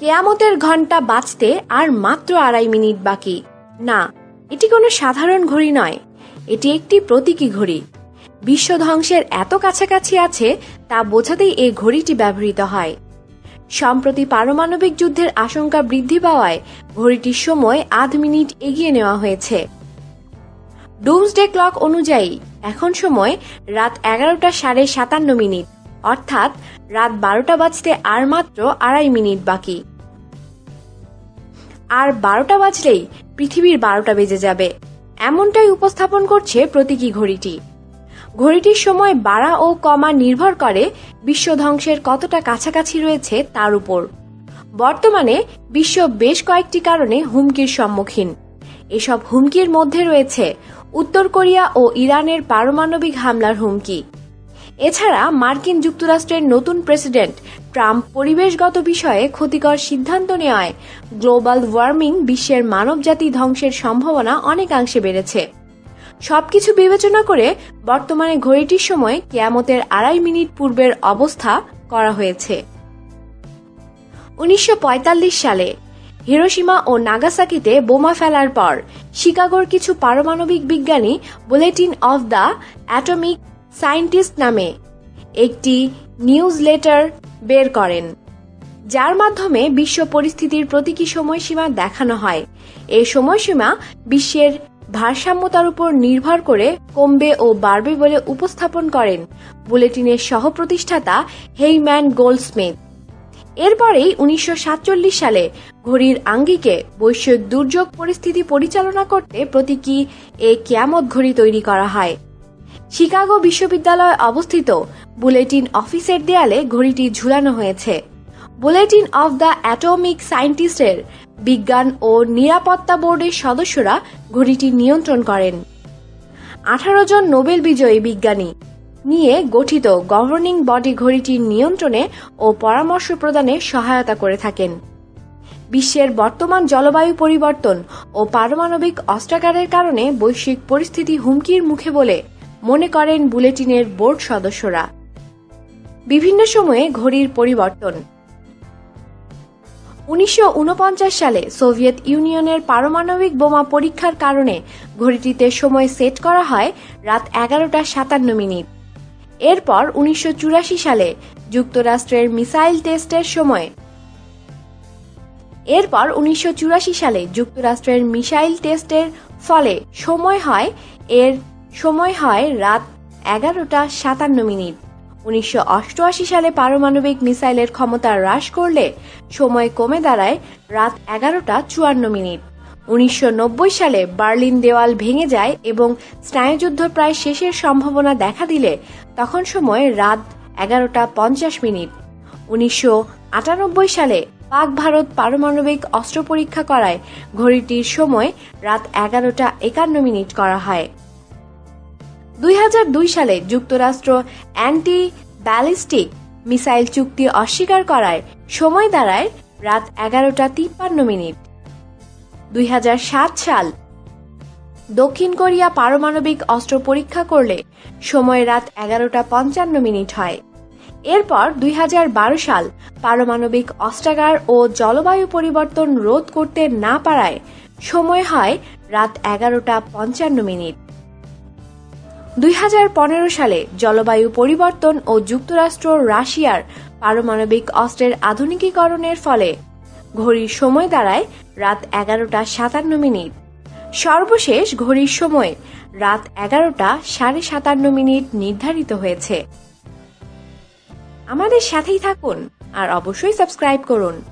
কেয়ামতের ঘণ্টা বাঁচতে আর মাত্র আড়াই মিনিট বাকি। না, এটি কোনো সাধারণ ঘড়ি নয়। এটি একটি প্রতীকী ঘড়ি। বিশ্ব ধ্বংসের এত কাছাকাছি আছে, তা বোঝাতেই এই ঘড়িটি ব্যবহৃত হয়। সম্প্রতি পারমাণবিক যুদ্ধের আশঙ্কা বৃদ্ধি পাওয়ায় ঘড়িটির সময় আধ মিনিট এগিয়ে নেওয়া হয়েছে। ডুমসডে ক্লক অনুযায়ী, এখন সময় রাত এগারোটা সাড়ে সাতান্ন মিনিট। অর্থাৎ রাত বারোটা বাজতে আর মাত্র আড়াই মিনিট বাকি। আর বারোটা বাজলেই পৃথিবীর বারোটা বেজে যাবে। এমনটাই উপস্থাপন করছে প্রতীকী ঘড়িটি। ঘড়িটির সময় বাড়া ও কমা নির্ভর করে বিশ্ব ধ্বংসের কতটা কাছাকাছি রয়েছে তার উপর। বর্তমানে বিশ্ব বেশ কয়েকটি কারণে হুমকির সম্মুখীন। এসব হুমকির মধ্যে রয়েছে উত্তর কোরিয়া ও ইরানের পারমাণবিক হামলার হুমকি। এছাড়া মার্কিন যুক্তরাষ্ট্রের নতুন প্রেসিডেন্ট ট্রাম্প পরিবেশগত বিষয়ে ক্ষতিকর সিদ্ধান্ত নেওয়ায় গ্লোবাল ওয়ার্মিং বিশ্বের মানবজাতি ধ্বংসের সম্ভাবনা অনেকাংশে বেড়েছে। সবকিছু বিবেচনা করে বর্তমানে ঘড়িটির সময় কেয়ামতের আড়াই মিনিট পূর্বের অবস্থা করা হয়েছে। উনিশশো পঁয়তাল্লিশ সালে হিরোসীমা ও নাগাসাকিতে বোমা ফেলার পর শিকাগোর কিছু পারমাণবিক বিজ্ঞানী bulletin of the atomic scientist নামে একটি নিউজ লেটার বের করেন, যার মাধ্যমে বিশ্ব পরিস্থিতির প্রতীকী সময়সীমা দেখানো হয়। এই সময়সীমা বিশ্বের ভারসাম্যতার উপর নির্ভর করে কমবে ও বাড়বে বলে উপস্থাপন করেন বুলেটিনের সহ প্রতিষ্ঠাতা হেইম্যান গোল্ডস্মিথ। এরপরেই উনিশশো সাতচল্লিশ সালে ঘড়ির আঙ্গিকে বৈশ্বিক দুর্যোগ পরিস্থিতি পরিচালনা করতে প্রতীকী এ কেয়ামত ঘড়ি তৈরি করা হয়। শিকাগো বিশ্ববিদ্যালয়ে অবস্থিত বুলেটিন অফিসের দেয়ালে ঘড়িটি ঝুলানো হয়েছে। বুলেটিন অব দ্য অ্যাটমিক সায়েন্টিস্টের বিজ্ঞান ও নিরাপত্তা বোর্ডের সদস্যরা ঘড়িটি নিয়ন্ত্রণ করেন। আঠারো জন নোবেল বিজয়ী বিজ্ঞানী নিয়ে গঠিত গভর্নিং বডি ঘড়িটির নিয়ন্ত্রণে ও পরামর্শ প্রদানে সহায়তা করে থাকেন। বিশ্বের বর্তমান জলবায়ু পরিবর্তন ও পারমাণবিক অস্ত্রাগারের কারণে বৈশ্বিক পরিস্থিতি হুমকির মুখে বলে মনে করেন বুলেটিনের বোর্ড সদস্যরা। বিভিন্ন সময়ে ঘড়ির পরিবর্তন। উনিশশো উনপঞ্চাশ সালে সোভিয়েত ইউনিয়নের পারমাণবিক বোমা পরীক্ষার কারণে ঘড়িটিতে সময় সেট করা হয় রাত এগারোটা সাতান্ন মিনিট। এরপর উনিশশো চুরাশি সালে যুক্তরাষ্ট্রের মিসাইল টেস্টের সময়। এরপর উনিশশো চুরাশি সালে যুক্তরাষ্ট্রের মিসাইল টেস্টের ফলে সময় হয় এর সময় হয় রাত এগারোটা সাতান্ন মিনিট। উনিশশো অষ্টআশি সালে পারমাণবিক মিসাইলের ক্ষমতা হ্রাস করলে সময় কমে দাঁড়ায় রাত এগারোটা চুয়ান্ন মিনিট। উনিশশো নব্বই সালে বার্লিন দেওয়াল ভেঙে যায় এবং স্নায়ুযুদ্ধ প্রায় শেষের সম্ভাবনা দেখা দিলে তখন সময় রাত এগারোটা পঞ্চাশ মিনিট। উনিশশো আটানব্বই সালে পাক ভারত পারমাণবিক অস্ত্র পরীক্ষা করায় ঘড়িটির সময় রাত এগারোটা একান্ন মিনিট করা হয়। দুই হাজার দুই সালে যুক্তরাষ্ট্র অ্যান্টি ব্যালিস্টিক মিসাইল চুক্তি অস্বীকার করায় সময় দাঁড়ায় রাত এগারোটা তিপ্পান্ন মিনিট। দুই হাজার সাত সাল, দক্ষিণ কোরিয়া পারমাণবিক অস্ত্র পরীক্ষা করলে সময় রাত এগারোটা পঞ্চান্ন মিনিট হয়। এরপর দুই হাজার বারো সাল, পারমাণবিক অস্ত্রাগার ও জলবায়ু পরিবর্তন রোধ করতে না পারায় সময় হয় রাত এগারোটা পঞ্চান্ন মিনিট। দুই হাজার পনেরো সালে জলবায়ু পরিবর্তন ও যুক্তরাষ্ট্র রাশিয়ার পারমাণবিক অস্ত্রের আধুনিকীকরণের ফলে ঘড়ির সময় দাঁড়ায় রাত এগারোটা সাতান্ন মিনিট। সর্বশেষ ঘড়ির সময় রাত এগারোটা সাড়ে সাতান্ন মিনিট নির্ধারিত হয়েছে। আমাদের সাথেই থাকুন আর অবশ্যই সাবস্ক্রাইব করুন।